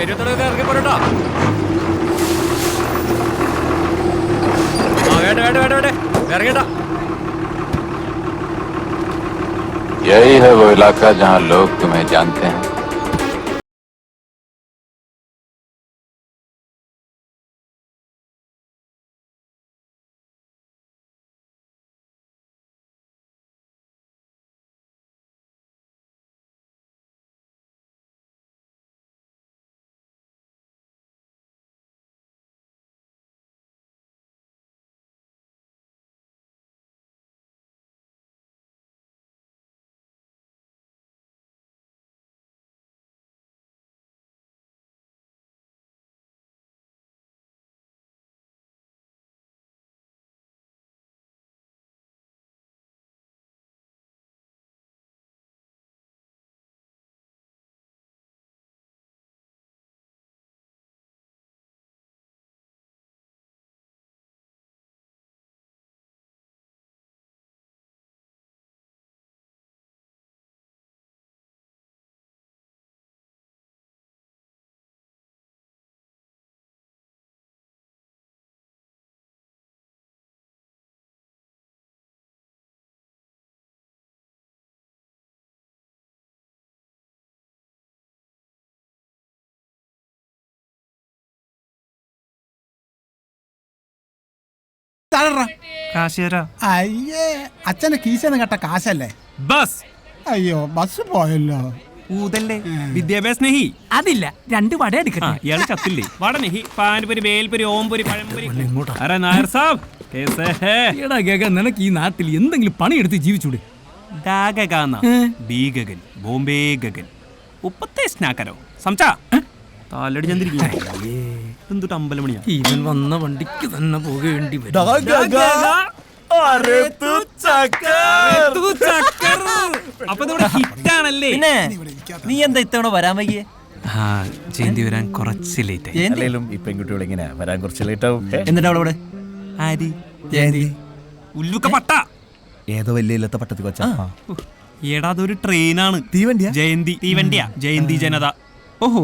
പെരുത്തടൊക്കെ ഇറങ്ങി പോരട്ടോ ആ വേണ്ട വേണ്ട വേണ്ട വേണ്ട ഇറങ്ങണ്ട यही है वो इलाका जहाँ लोग तुम्हें जानते हैं അയ്യേ അച്ഛന്റെ കീശന്ന് കേട്ട കാശല്ലേ? ബസ്. അയ്യോ ബസ് പോയല്ലോ. ഊതല്ലേ. വിദ്യാഭ്യാസ സ്നേഹി. അതില്ല രണ്ട് വട നെഹി പാൻപുരി വേൽപുരി ഓംപുരി പഴംപുരി. അരെ നായർ സാബ്. എടാ നിനക്ക് ഈ നാട്ടിൽ എന്തെങ്കിലും പണിയെടുത്ത് ജീവിച്ചൂടെ? ഡാഗഗാന ബി ഗഗൻ ബോംബെ ഗഗൻ. ഉപ്പത്തെ സ്നാക്കരോ? സംച്ചാ താലടി ചന്ദ്രിക്കും എന്തുട്ട് അമ്പലമണിയാ? ഇവൻ വന്ന വണ്ടിക്ക് തന്നെ പോകേണ്ടി. അപ്പൊ ഇതിവിടെ ഹിറ്റാണല്ലേ? നീ എന്താ ഇത്തവണ വരാൻ വൈകിയേ? ആ ജയന്തി വരാൻ കുറച്ച് ലേറ്റ് ആയി. അല്ലെങ്കിലും ഈ പെൺകുട്ടികൾ ഇങ്ങനെ വരാൻ കുറച്ച് ലേറ്റ് ആവും? എന്നിട്ട് അവളവിടെ ആരി? ജയന്തി. ഉല്ലുക്ക പട്ട. ഏതോ വലിയ ഇല്ലത്തെ പട്ടത്തി കൊച്ച എടാ അതൊരു ട്രെയിനാണ് തീവണ്ടിയാ? ജയന്തി തീവണ്ടിയാ. ജയന്തി ജനത. ഓഹോ.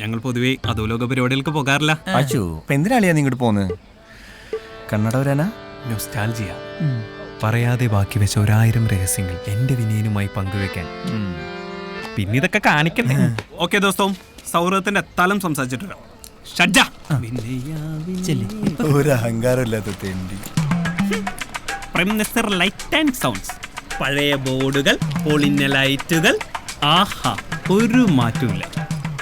ഞങ്ങൾ പൊതുവേ അധോലോക പരിപാടികൾക്ക് പോകാറില്ല. അച്ചു ഇപ്പൊ എന്തിനാളിയാ നീ ഇങ്ങോട്ട് പോന്ന്? കണ്ണടവരാനാ? നൊസ്റ്റാൾജിയ പറയാതെ ബാക്കി വെച്ച ഒരായിരം രഹസ്യങ്ങൾ എന്റെ വിനയനുമായി പങ്കുവെക്കാൻ. പിന്നെ ഇതൊക്കെ കാണിക്കണ്ടേ ഓക്കെ ദോസ്തോ സൗഹൃദത്തിന്റെ എത്താലും സംസാരിച്ചിട്ടുണ്ട്. ഷഡ്ജ. ഒരു അഹങ്കാരം ഇല്ലാത്ത തെണ്ടി. Prime minister light and sounds പഴയ ബോർഡുകൾ പൊളിഞ്ഞ ലൈറ്റുകൾ ആഹാ ഒരു മാറ്റമില്ല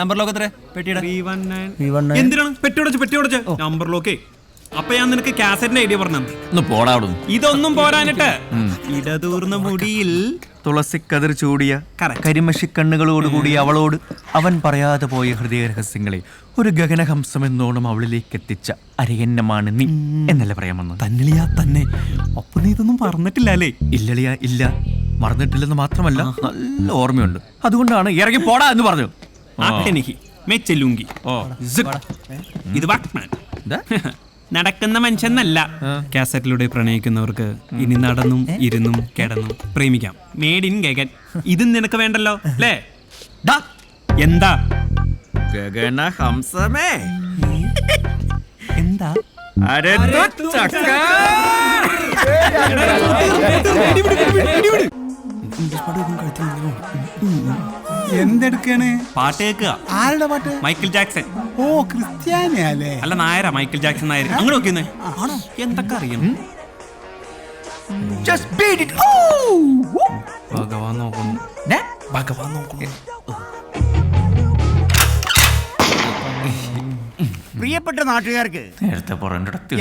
നമ്പർ ലോക്ക് എത്ര പെട്ടിയുടെ? എന്തിനാണ്? പെട്ടിയുടച്ച് പെട്ടിയുടച്ച് നമ്പർ ലോക്കേ അപ്പൊ ഞാൻ നിനക്ക് കാസറ്റിന്റെ ഐഡിയ പറഞ്ഞു ഒന്ന് പോടാ ഇതൊന്നും പോരാനിട്ട് ഇടതൂർന്ന മുടിയിൽ തുളസി കതിർ ചൂടിയ. കരിമഷി കണ്ണുകളോടുകൂടി അവളോട് അവൻ പറയാതെ പോയ ഹൃദയ രഹസ്യങ്ങളെ ഒരു ഗഗനഹംസം എന്നോണം അവളിലേക്ക് എത്തിച്ച അരയന്നമാണ് നീ എന്നല്ലേ പറയാമെന്ന് തന്നിളിയാ തന്നെ. അപ്പൊ നീ ഇതൊന്നും പറഞ്ഞിട്ടില്ല അല്ലേ? ഇല്ലളിയ ഇല്ല. മറന്നിട്ടില്ലെന്ന് മാത്രമല്ല നല്ല ഓർമ്മയുണ്ട്. അതുകൊണ്ടാണ് ഇറങ്ങി പോടാ എന്ന് പറഞ്ഞു ആ. ആട്ടനിഹി മെച്ചെല്ലുങ്കി ഓ സിക്. ഇത് വാക്മാൻ? നടക്കുന്ന മനുഷ്യന്നല്ല കാസറ്റിലൂടെ പ്രണയിക്കുന്നവർക്ക് ഇനി നടന്നും ഇരുന്നും കിടന്നും പ്രേമിക്കാം മേഡ് ഇൻ ഗഗൻ ഇതും നിനക്ക് വേണ്ടല്ലോ അല്ലേ എന്താ എന്താ ഗഗനഹംസമേ എന്താ അരെ. എന്തെടുക്കാണ്? പാട്ട് കേൾക്കുക. ആരുടെ പാട്ട്? Michael Jackson. ഓ ക്രിസ്ത്യാനിയല്ലേ അല്ല? നായരാ മൈക്കിൾ ജാക്സൺ നായർ അങ്ങനെ നോക്കിയെന്നേ ആണോ? എന്തൊക്കെ അറിയണം! ഭഗവാൻ നോക്കുന്നു. ഭഗവാൻ നോക്കുന്നു. പ്രിയപ്പെട്ട നാട്ടുകാർക്ക്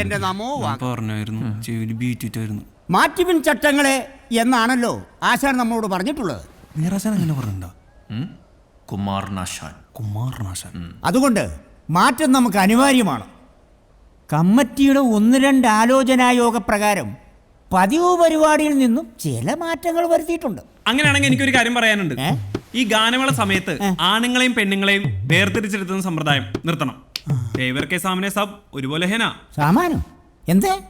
എന്റെ നമോ പറഞ്ഞായിരുന്നു ചെവിയിൽ ബീറ്റിട്ടായിരുന്നു മാറ്റിപ്പിൻ ചട്ടങ്ങളെ എന്നാണല്ലോ ആശാൻ നമ്മളോട് പറഞ്ഞിട്ടുള്ളത്. അങ്ങനെ പറഞ്ഞിട്ടുണ്ടോ? കുമാരനാശാൻ അതുകൊണ്ട് മാറ്റം നമുക്ക് അനിവാര്യമാണ്. കമ്മിറ്റിയുടെ ഒന്ന് രണ്ട് ആലോചനായോഗ പ്രകാരം പതിവ് പരിപാടിയിൽ നിന്നും ചില മാറ്റങ്ങൾ വരുത്തിയിട്ടുണ്ട്. അങ്ങനെയാണെങ്കിൽ എനിക്കൊരു കാര്യം പറയാനുണ്ട്. ഈ ഗാനമേള സമയത്ത് ആണുങ്ങളെയും പെണ്ണുങ്ങളെയും വേർതിരിച്ചെടുത്തുന്ന സമ്പ്രദായം നിർത്തണം. തേവർ കെ സാമനെ സബ് ഒരുപോലെ ഹേന. സാമാനം. എന്തേ?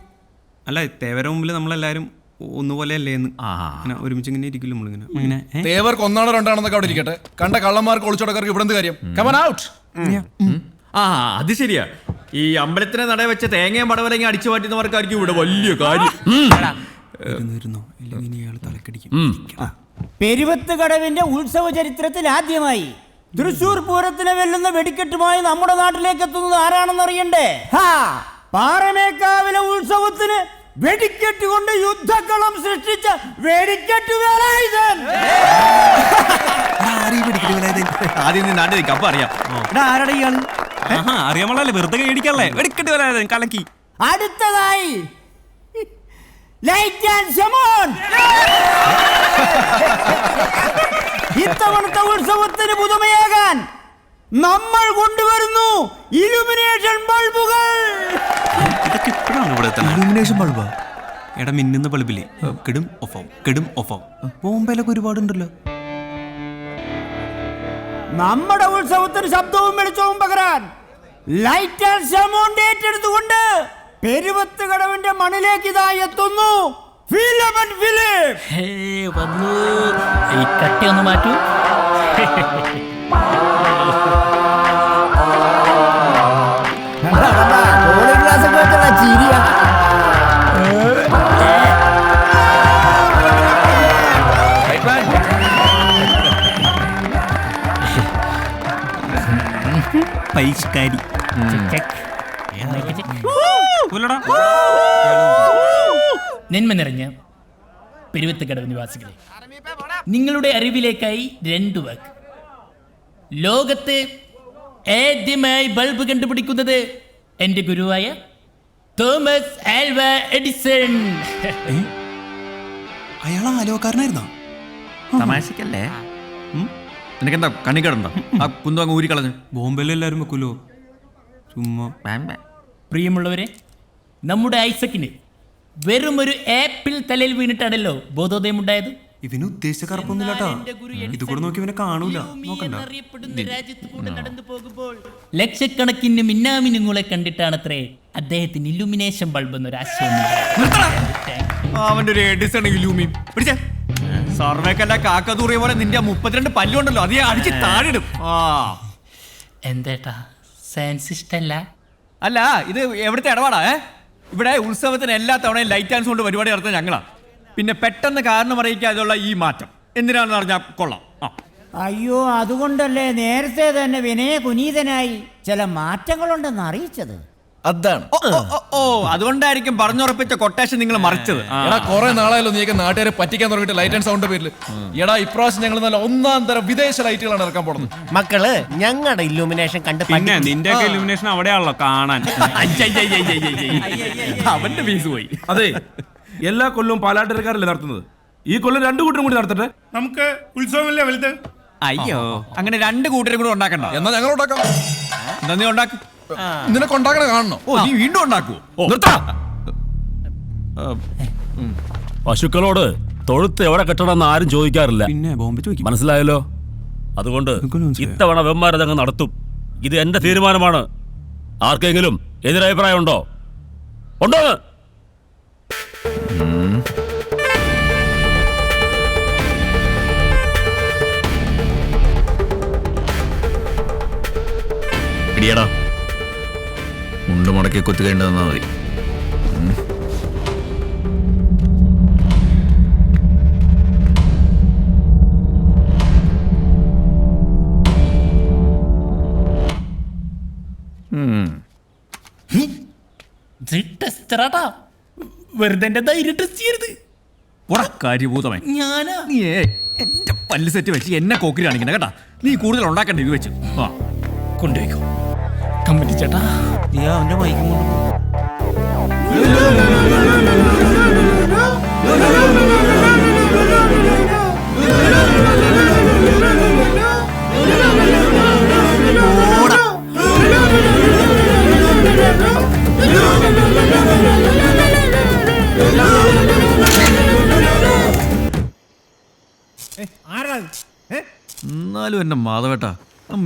അല്ല തേവര മുമ്പിൽ നമ്മളെല്ലാരും ഒന്നുപോലെ അല്ലേ എന്ന് അങ്ങനെ ഒരുമിച്ച് ഇങ്ങനെ ഇരിക്കില്ല നമ്മളിങ്ങനെ. ഇങ്ങനെ ഏ? തേവർക്ക് ഒന്നാണോ രണ്ടാണെന്നൊക്കെ അവിടെ ഇരിക്കട്ടെ. കണ്ട കള്ളന്മാർക്ക് ഒളിച്ചോടക്കാർക്ക് ഇവിടെ എന്ത് കാര്യം കമൻ ഔട്ട് ആ അത് ശരിയാ. ഈ അമ്പലത്തിനെ നട വെച്ച തേങ്ങയും പടവലങ്ങി അടിച്ചു മാറ്റുന്നവർക്കായിരിക്കും ഇവിടെ വലിയ കാര്യം. ഇരുന്നോ, ഇരുന്നോ. ഇല്ലെങ്കിൽ ഇനി ഇയാൾ തലക്കടിക്കും. പെരുവത്ത് കടവിന്റെ ഉത്സവ ചരിത്രത്തിൽ ആദ്യമായി തൃശൂർ പൂരത്തിനെ വെല്ലുന്ന വെടിക്കെട്ടുമായി നമ്മുടെ നാട്ടിലേക്ക് എത്തുന്നത് ആരാണെന്ന് അറിയണ്ടേ ഹാ പാറമേക്കാവിലെ ഉത്സവത്തിന് വെടിക്കെട്ട് കൊണ്ട് യുദ്ധക്കളം സൃഷ്ടിച്ച വെടിക്കെട്ട് വേലായുധൻ ആദ്യം നീ നാട്ടിൽ നിൽക്കാം അപ്പൊ അറിയാം. എടാ, ആരെടാ ഇയാൾ? ആഹാ അറിയാൻ പാടില്ലേ വെറുതെ കേടിക്കല്ലേ വെടിക്കെട്ട് വരാതെ കലക്കി. അടുത്തതായി ലൈറ്റ് ആൻഡ് ഷമോൺ ഇത്തവണത്തെ ഉത്സവത്തിന് പുതുമയാകാൻ നമ്മൾ കൊണ്ടുവരുന്നു ഇലുമിനേഷൻ ബൾബുകൾ. ഇപ്പോഴാണ് ഇവിടെ ഇലുമിനേഷൻ ബൾബാ എടാ മിന്നുന്ന ബൾബില്ലേ കെടും ഓഫാവും കെടും ഓഫാവും ബോംബെയിലൊക്കെ ഒരുപാടുണ്ടല്ലോ. നമ്മുടെ ഉത്സവത്തിന് ശബ്ദവും വെളിച്ചവും പകരാൻ ലൈറ്റ് ആൻഡ് ഷമോൺ ഏറ്റെടുത്തുകൊണ്ട് പെരുവത്ത് കടവിന്റെ മണിലേക്ക് ഇതാ എത്തുന്നു ഫിലിപ്പ്. ഹേ വന്നു. ഈ കട്ടി ഒന്ന് മാറ്റൂ. പരിഷ്കാരി നിന്മ നിറഞ്ഞ പെരുവത്തക്കടവ് നിവാസികളെ നിങ്ങളുടെ അറിവിലേക്കായി രണ്ടു വാക്ക്. ലോകത്ത് ആദ്യമായി ബൾബ് കണ്ടുപിടിക്കുന്നത് എന്റെ ഗുരുവായ തോമസ് ആൽവ എഡിസൺ. അയാൾ ആലോകാരനായിരുന്നോ തമാശക്കല്ലേ? നിനക്കെന്താ കണിക്കടുണ്ടോ ആ കുന്തം അങ്ങ് ഊരിക്കളഞ്ഞു. ബോംബെയിൽ എല്ലാരും വെക്കൂലോ? ചുമ്മാ. പ്രിയമുള്ളവരെ നമ്മുടെ ഐസക്കിന് വെറും ഒരു ആപ്പിൾ തലയിൽ വീണിട്ടാണല്ലോ ബോധോദയം ഉണ്ടായത് ഇതിന് ഉദ്ദേശിച്ച ഇത് കൂടെ നോക്കി ഇവനെ കാണൂല. ലക്ഷക്കണക്കിന് മിന്നാമിനുങ്ങളെ കണ്ടിട്ടാണത്രേ അദ്ദേഹത്തിന് ഇലുമിനേഷൻ ബൾബ് എന്നൊരു ആശയം ഉണ്ടായത്. അവന്റെ ഒരു എഡിസൺ ഇലൂമി പിടിച്ചേ. സർവേക്കല്ല കാക്കതൂറിയ പോലെ നിന്റെ ആ മുപ്പത്തിരണ്ട് പല്ലുണ്ടല്ലോ അത് ഞാൻ അടിച്ച് താഴെടും. ആ. എന്തേട്ടാ? സയൻസ് ഇഷ്ടല്ല? അല്ല ഇത് എവിടുത്തെ ഇടപാടാ ഏ? ഇവിടെ ഉത്സവത്തിന് എല്ലാ തവണയും ലൈറ്റ് ആൻസ് കൊണ്ട് പരിപാടി നടത്തുന്ന ഞങ്ങളാ. പിന്നെ പെട്ടെന്ന് കാരണം അറിയിക്കാതുള്ള ഈ മാറ്റം. എന്തിനാണെന്ന് പറഞ്ഞാൽ കൊള്ളാം. ആ. അയ്യോ അതുകൊണ്ടല്ലേ നേരത്തെ തന്നെ വിനയ കുനീതനായി ചില മാറ്റങ്ങളുണ്ടെന്ന് അറിയിച്ചത്? അതാണ്. ഓ, ഓ, ഓ, ഓ അതുകൊണ്ടായിരിക്കും പറഞ്ഞുറപ്പിച്ച കൊട്ടേഷൻ നിങ്ങൾ മറിച്ചത്. ആ. എടാ കുറെ നാളായാലും നീയൊക്കെ നാട്ടുകാരെ പറ്റിക്കാൻ തുടങ്ങിയിട്ട് ലൈറ്റ് ആൻഡ് സൗണ്ട് പേരിൽ എടാ ഇപ്രാവശ്യം ഞങ്ങൾ നല്ല ഒന്നാം തരം വിദേശ ലൈറ്റുകളാണ് ഇറക്കാൻ പോകുന്നത് മക്കൾ ഞങ്ങളുടെ ഇല്ലുമിനേഷൻ കണ്ട് പിന്നെ നിന്റെ ഒക്കെ ഇലുമിനേഷൻ അവിടെയാണല്ലോ കാണാൻ. അയ്യയ്യയ്യയ്യയ്യയ്യയ്യ. ഉണ്ടാക്കാം ഉണ്ടാക്കും നിനക്ക് ഉണ്ടാക്കണ കാണണോ? ഓ നീ വീണ്ടും ഉണ്ടാക്കുവോ? പശുക്കളോട് തൊഴുത്ത് എവിടെ കെട്ടണമെന്ന് ആരും ചോദിക്കാറില്ല. പിന്നെ ബോംബെ ചോദിക്കും മനസ്സിലായല്ലോ? അതുകൊണ്ട്. ഇത്തവണ വെമ്മാരതങ്ങ് നടത്തും. ഇത് എന്റെ തീരുമാനമാണ്. ആർക്കെങ്കിലും എതിരഭിപ്രായം ഉണ്ടോ? ഉണ്ടോ ഇടിയടാ. കൊണ്ട് മുടക്കി കുത്തുകേണ്ടി വന്നാൽ മതി എന്റെ പല്ല് സെറ്റ് വെച്ച് എന്നെ കോക്കിരി കോക്കിലാണിങ്ങനെ കേട്ടാ? നീ കൂടുതൽ ഉണ്ടാക്കണ്ട ഇത് വെച്ച്. ആ കൊണ്ടുപോയിക്കോ. കമ്മിറ്റി ചേട്ടാ. നീ അവന്റെ മൈക്കും കൊണ്ട്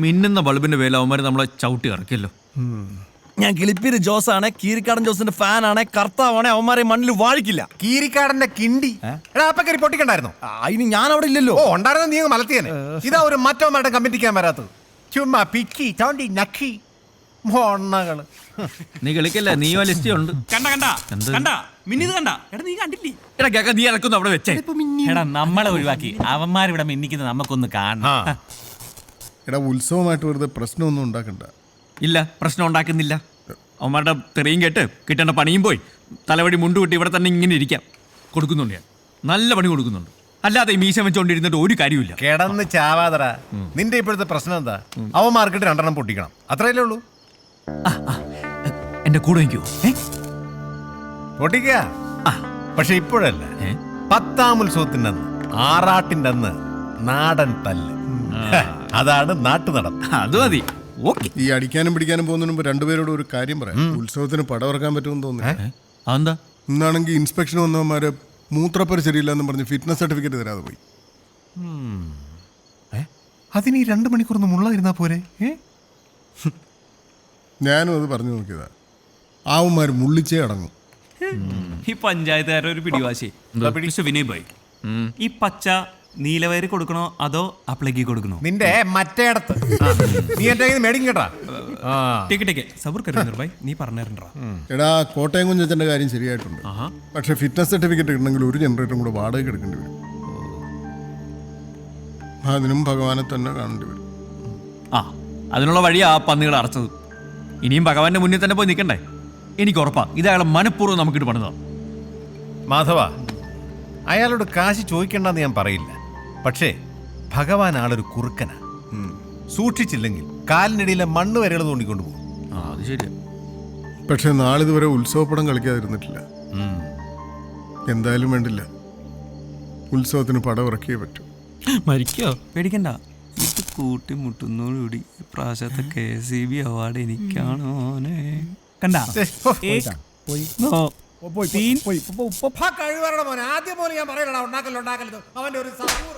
മിന്നുന്ന ബൾബിന്റെ പേരിൽ അവന്മാര് നമ്മളെ ചവിട്ടി ഇറക്കിയല്ലോ. ഞാൻ കിളിപ്പീര് ജോസ് ആണ് കീരിക്കാടൻ ജോസിന്റെ ഫാൻ ആണ് കർത്താവാണ് അവന്മാരെ മണ്ണിൽ വാഴിക്കില്ല. കീരിക്കാടന്റെ കിണ്ടി. എടാ അപ്പൊ കയറി പൊട്ടിക്കണ്ടായിരുന്നു? അതിന് ഞാൻ അവിടെ ഇല്ലല്ലോ. ഓ ഉണ്ടായിരുന്ന നീ മലത്തിയനെ. ഇതാ ഒരു മറ്റവന്മാരുടെ കമ്മിറ്റിക്കാൻ വരാത്തത് ചുമ്മാ പിക്കി ചവണ്ടി നക്കി മൊണ്ണകൾ നീ കളിക്കല്ലേ? നീ ലിസ്റ്റ് ഉണ്ട്. കണ്ട കണ്ട. കണ്ട. മിന്നിത് കണ്ട. എടാ നീ കണ്ടില്ലേ? എടാ കേക്ക നീ ഇറക്കുന്നു അവിടെ വെച്ചേ. എടാ നമ്മളെ ഒഴിവാക്കി. അവന്മാരിവിടെ മിന്നിക്കുന്നത് നമുക്കൊന്ന് കാണാം എടാ ഉത്സവമായിട്ട് വെറുതെ പ്രശ്നമൊന്നും ഉണ്ടാക്കണ്ട. ഇല്ല പ്രശ്നം ഉണ്ടാക്കുന്നില്ല. അവന്മാരുടെ തെറിയും കേട്ട് കിട്ടേണ്ട പണിയും പോയി. തലവടി മുണ്ട് കിട്ടി ഇവിടെ തന്നെ ഇങ്ങനെ ഇരിക്കാം. കൊടുക്കുന്നുണ്ട് ഞാൻ. നല്ല പണി കൊടുക്കുന്നുണ്ട്. അല്ലാതെ ഈ മീശ വെച്ചോണ്ടിരുന്നിട്ട് ഒരു കാര്യമില്ല കിടന്ന് ചാവാതറ നിന്റെ ഇപ്പോഴത്തെ പ്രശ്നം എന്താ? അവൻ മാർക്കറ്റ് രണ്ടെണ്ണം പൊട്ടിക്കണം. അത്രയല്ലേ ഉള്ളൂ. എന്റെ കൂടെ നിൽക്കുവോ പൊട്ടിക്ക? പക്ഷെ ഇപ്പോഴല്ല? പത്താം ഉത്സവത്തിന്റെ അന്ന് ആറാട്ടിന്റെ അന്ന് നാടൻ തല്ല് അതാണ് നാട്ടു നടപ്പ് അത് മതി. ഓക്കെ. ഈ അടിക്കാനും പിടിക്കാനും പോകുന്നതിന് മുമ്പ് രണ്ടുപേരോട് ഒരു കാര്യം പറയാം. ഉത്സവത്തിന് പടമിറക്കാൻ പറ്റുമെന്ന് തോന്നുന്നു. അതെന്താ? ഇന്നാണെങ്കിൽ ഇൻസ്പെക്ഷൻ വന്നവന്മാര് മൂത്രപ്പര ശരിയില്ലെന്ന് പറഞ്ഞ് ഫിറ്റ്നസ് സർട്ടിഫിക്കറ്റ് തരാതെ പോയി. അതിന് ഈ രണ്ട് മണിക്കൂർ മുള്ള പോരെ? ഞാനും അത് പറഞ്ഞു നോക്കിയതാ. ആവന്മാർ മുള്ളിച്ചേ അടങ്ങും. ഈ പഞ്ചായത്തുകാരുടെ ഒരു പിടിവാശി. വിനയ് ഭായ് ഈ പച്ച നീലവയറ് കൊടുക്കണോ അതോ അപ്ലൈക്ക് കൊടുക്കണോ? നിന്റെ മറ്റേ ഇടത്ത് നീ എന്റെ മേടിക്കും കേട്ടാ. ആ. Take take. സബർ കരുന്നർ ഭായ് നീ പറഞ്ഞിട്ടുണ്ടോ എടാ കോട്ടയം കുഞ്ഞച്ചന്റെ കാര്യം ശരിയായിട്ടുണ്ട്. പക്ഷെ ഫിറ്റ്നസ് സർട്ടിഫിക്കറ്റ് കിട്ടണമെങ്കിൽ ഒരു ജനറേറ്ററും കൂടെ വാടക എടുക്കേണ്ടി വരും. അതിനും ഭഗവാനെ തന്നെ കാണേണ്ടി വരും. ആ അതിനുള്ള വഴിയാ ആ പന്നികൾ അടച്ചത് ഇനിയും ഭഗവാന്റെ മുന്നിൽ തന്നെ പോയി നിൽക്കണ്ടേ? എനിക്ക് ഉറപ്പാ ഇത് അയാളെ മനഃപൂർവം നമുക്കിട്ട് പണിതാ. മാധവ അയാളോട് കാശ് ചോദിക്കണ്ടെന്ന് ഞാൻ പറയില്ല. പക്ഷേ ഭഗവാൻ ആളൊരു കുറുക്കനാ. സൂക്ഷിച്ചില്ലെങ്കിൽ കാലിനിടയിലെ മണ്ണ് വരെകൾ തോണ്ടിക്കൊണ്ട് പോകും. ആ അത് ശരിയാ. പക്ഷെ നാളിതുവരെ ഉത്സവപ്പടം കളിക്കാതിരുന്നിട്ടില്ല. എന്തായാലും വേണ്ടില്ല. ഉത്സവത്തിന് പടം ഇറക്കിയേ പറ്റൂ. മരിക്കോ? പേടിക്കണ്ട. ഇത് കൂട്ടിമുട്ടുന്നോടുകൂടി പ്രാവശ്യത്തെ കെ സി ബി അവാർഡ് എനിക്കാണോ കണ്ട? കഴിവറട മോനെ. ആദ്യം പോലെ ഞാൻ പറയലടാ ഉണ്ടാക്കല്ലോ ഉണ്ടാക്കല്ലോ അവന്റെ ഒരു സഹൂർ